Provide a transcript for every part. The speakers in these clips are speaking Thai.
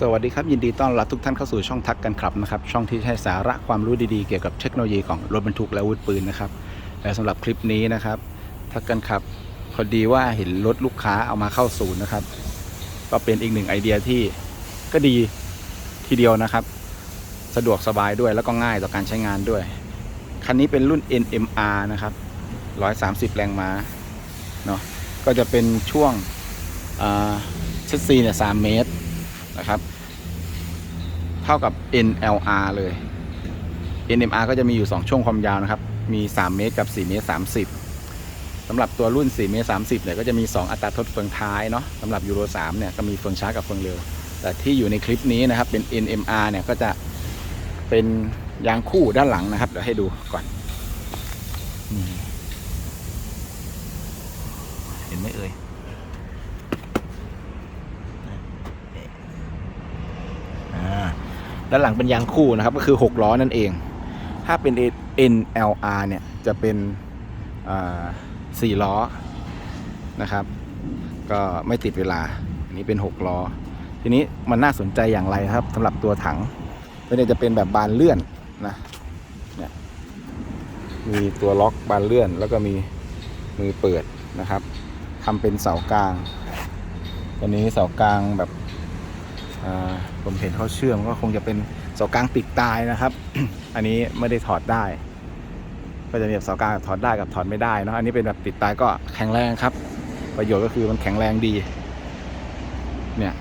สวัสดีครับ ยินดีต้อนรับทุกท่านเข้าสู่ช่องทักกันครับนะครับ ช่องที่ให้สาระความรู้ดีๆ เกี่ยวกับเทคโนโลยีของรถบรรทุกและอาวุธปืนนะครับและสำหรับคลิปนี้นะครับ ทักกันครับพอดีว่าเห็นรถลูกค้าเอามาเข้าศูนย์นะครับ ก็เป็นอีกหนึ่งไอเดียที่ก็ดีทีเดียวนะครับ สะดวกสบายด้วยแล้วก็ง่ายต่อการใช้งานด้วย คันนี้เป็นรุ่น NMR นะครับ 130 แรงม้าเนาะก็จะเป็นช่วงชัดซีเนี่ย3เมตร นะครับ เท่ากับ NLR เลย NMR ก็จะมีอยู่ 2 ช่วงความยาวนะครับ มี 3 เมตรกับ 4 เมตร 30สำหรับตัวรุ่น 4 เมตร 30เนี่ยก็จะมี 2 อัตราทดเฟืองท้ายเนาะสำหรับยูโร3เนี่ยก็มีเฟืองช้ากับเฟืองเร็ว แต่ที่อยู่ในคลิปนี้นะครับเป็น NMR เนี่ยก็จะเป็นยางคู่ด้านหลังนะครับเดี๋ยวให้ดูก่อนเห็นไหมเอ่ย อ่า ด้านหลังเป็นยางคู่นะครับก็คือ 6 ล้อนั่นเอง ถ้าเป็น NLR เนี่ยจะเป็นสี่ล้อนะครับ ก็ไม่ติดเวลา อันนี้เป็น 6 ล้อ ทีนี้มันน่าสนใจอย่างไรครับสำหรับตัวถังตัวนี้จะเป็นแบบบานเลื่อนนะเนี่ยมีตัวล็อกบานเลื่อน แล้วก็มีมือเปิดนะครับทำเป็นเสากลางตัวนี้เสากลางแบบ ผมเห็นเขาเชื่อมก็คงจะเป็นเสากลางติดตายนะครับ อันนี้ไม่ได้ถอดได้ ก็จะมีแบบเสากลางถอดได้กับถอดไม่ได้เนอะอันนี้เป็นแบบติดตายก็แข็งแรงครับ ประโยชน์ก็คือมันแข็งแรงดี เนี่ย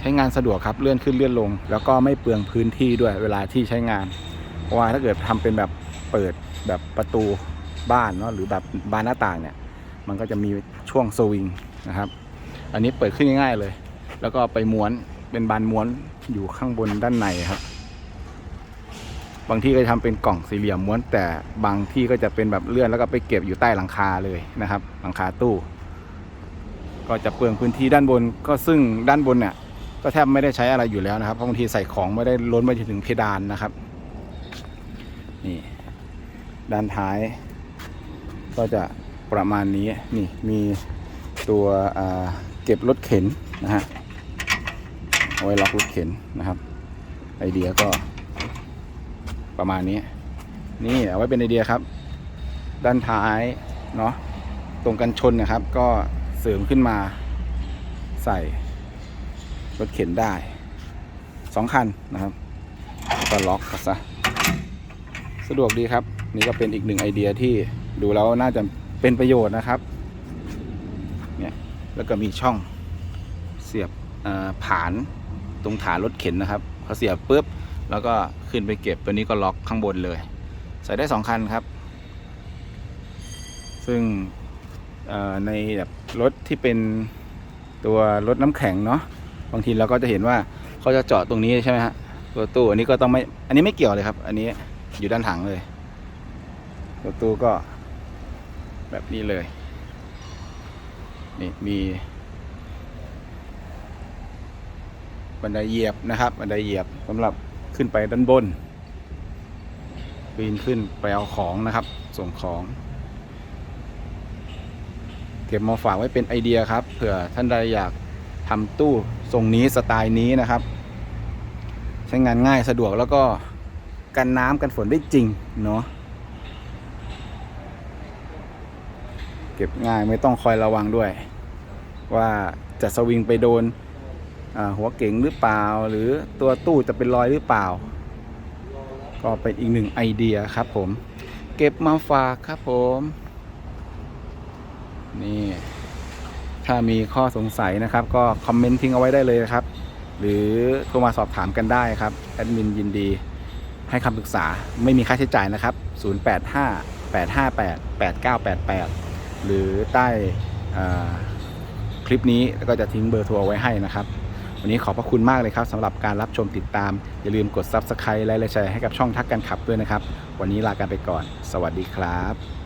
ใช้งานสะดวกครับเลื่อนขึ้นเลื่อนลง แล้วก็ไม่เปลืองพื้นที่ด้วยเวลาที่ใช้งานเพราะว่าถ้าเกิดทำเป็นแบบเปิดแบบประตูบ้านเนาะหรือแบบบานหน้าต่างเนี่ย มันก็จะมีช่วงสวิงนะครับ อันนี้เปิดขึ้นง่ายๆเลย แล้วก็ไปม้วน เป็นบานม้วนอยู่ข้างบนด้านในครับ บางที่ก็จะทำเป็นกล่องสี่เหลี่ยมม้วน แต่บางที่ก็จะเป็นแบบเลื่อนแล้วก็ไปเก็บอยู่ใต้หลังคาเลยนะครับ หลังคาตู้ ก็จะเปลืองพื้นที่ด้านบนก็ซึ่งด้านบนเนี่ยก็แทบไม่ได้ใช้อะไรอยู่แล้วนะครับเพราะบางทีใส่ของไม่ได้ล้นไปถึงเพดานนะครับ นี่ด้านท้าย ก็จะประมาณนี้นี่มีตัวเก็บรถเข็นนะฮะ ไว้ล็อกรถเข็นนะครับ ไอเดียก็ประมาณนี้ นี่เอาไว้เป็นไอเดียครับ ด้านท้ายเนาะตรงกันชนนะครับ ก็เสริมขึ้นมาใส่รถเข็นได้สองคันนะครับก็ล็อกก็ซะสะดวกดีครับ นี่ก็เป็นอีกหนึ่งไอเดียที่ดูแล้วน่าจะเป็นประโยชน์นะครับเนี่ยแล้วก็มีช่องเสียบเอ่อผาน ตรงฐานรถเข็นนะครับเขาเสียบปุ๊บแล้วก็ขึ้นไปเก็บตัวนี้ก็ล็อกข้างบนเลย ใส่ได้สองคันครับ ซึ่งในแบบรถที่เป็นตัวรถน้ำแข็งเนาะบางทีเราก็จะเห็นว่าเขาจะเจาะตรงนี้ใช่ไหมฮะตัวตู้อันนี้ก็ต้องไม่อันนี้ไม่เกี่ยวเลยครับ อันนี้อยู่ด้านถังเลยตัวตู้ก็แบบนี้เลยนี่มี บันไดเหยียบนะครับ บันไดเหยียบสำหรับขึ้นไปด้านบนปีนขึ้นไปเอาของนะครับ ส่งของเก็บมาฝากไว้เป็นไอเดียครับเผื่อท่านใดอยากทำตู้ทรงนี้สไตล์นี้นะครับ ใช้งานง่ายสะดวกแล้วก็กันน้ำกันฝนได้จริงเนาะเก็บง่ายไม่ต้องคอยระวังด้วย ว่าจะสวิงไปโดน หัวเก๋งหรือเปล่า หรือตัวตู้จะเป็นรอยหรือเปล่า ก็เป็นอีกหนึ่งไอเดียครับผม เก็บมาฝากครับผม นี่ ถ้ามีข้อสงสัยนะครับ ก็คอมเมนต์ทิ้งเอาไว้ได้เลยครับ หรือโทรมาสอบถามกันได้ครับแอดมินยินดีให้คำปรึกษาไม่มีค่าใช้จ่ายนะครับ 085 858 8988 หรือใต้คลิปนี้แล้วก็จะทิ้งเบอร์โทรเอาไว้ให้นะครับ วันนี้ขอบพระคุณมากเลยครับสำหรับการรับชมติดตาม อย่าลืมกด Subscribe และแชร์ให้กับช่องทักกันขับด้วยนะครับ วันนี้ลากันไปก่อน สวัสดีครับ